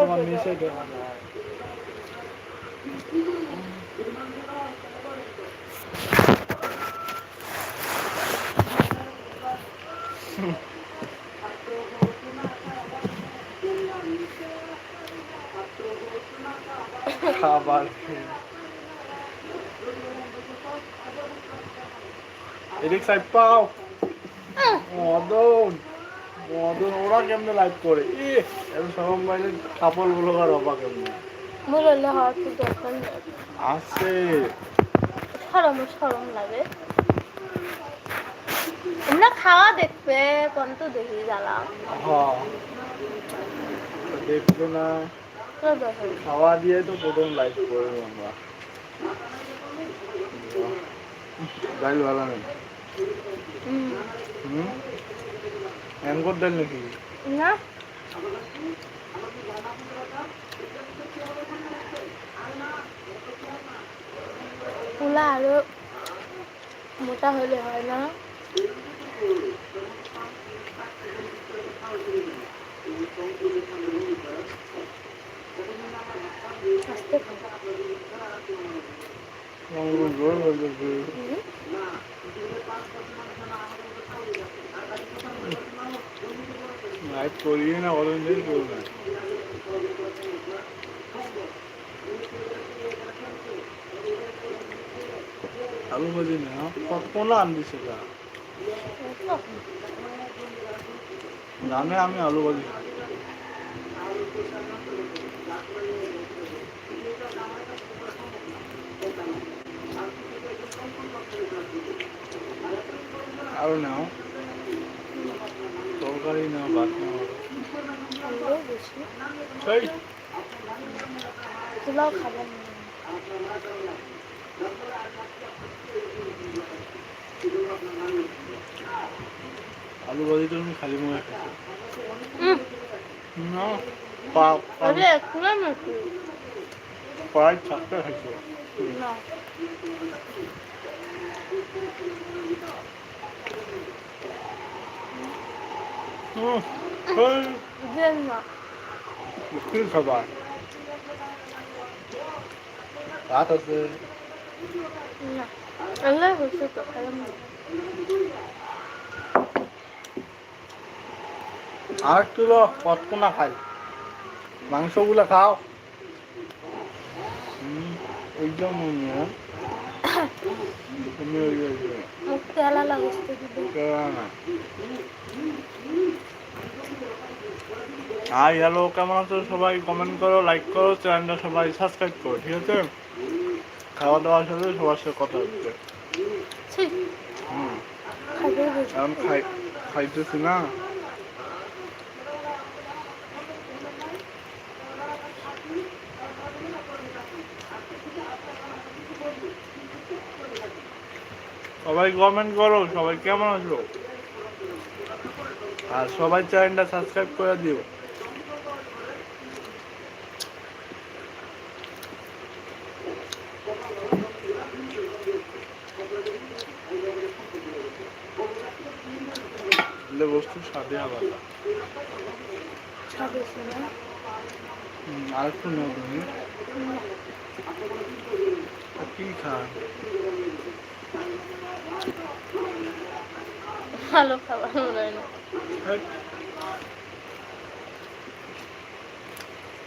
তোমার নিচে খাবার। এদিক সাইড পাও। মদন মদন ওরা কেমনে লাইভ করে? ই সরম বাইরে কাপড়গুলো আর অবা কেমনে বললে তো দরকার আছে। সরম সরম লাগে। না খাওয়া দেখবে কোন তো দেখি জ্বালা। হ্যাঁ দেখবে না। খাওয়া দিয়ে তো প্রথম লাইভ করব আমরা। ডাইল ভালো নেই। হুম। অ্যাঙ্কর নাকি? না। পোলা আরও মোটা হলে হয় না? আস্তে লাইভ করিয়ে না অরেঞ্জ দিন না আলু ভাজি না কতক্ষণ আনবি সেটা? জানে আমি আলু ভাজি। আরও নাও। সেই পোলাও খাবার আলু ভাজি তুমি খালি মুখে খাইছো। হুম না পা আরে খাইছো। না না। খাবার ভাত আছে না আল্লাহ হচ্ছে তো না আর একটু লো কতক্ষণা খাই মাংসগুলো খাও একদম মুখ তেলা লাগছে না হাই হ্যালো কেমন আছো? সবাই কমেন্ট করো লাইক করো চ্যানেলটা সবাই সাবস্ক্রাইব করো ঠিক আছে? খাওয়া দাওয়ার সাথে সবার সাথে কথা হচ্ছে। এখন খাই খাইতেছি না? সবাই কমেন্ট করো সবাই কেমন আছো? আর সবাই চ্যানেলটা সাবস্ক্রাইব করে দিও। বস্তু স্বাদে হুম, আর একটু নেও তুমি। কি খান ভালো খাবার মনে হয় না। Good.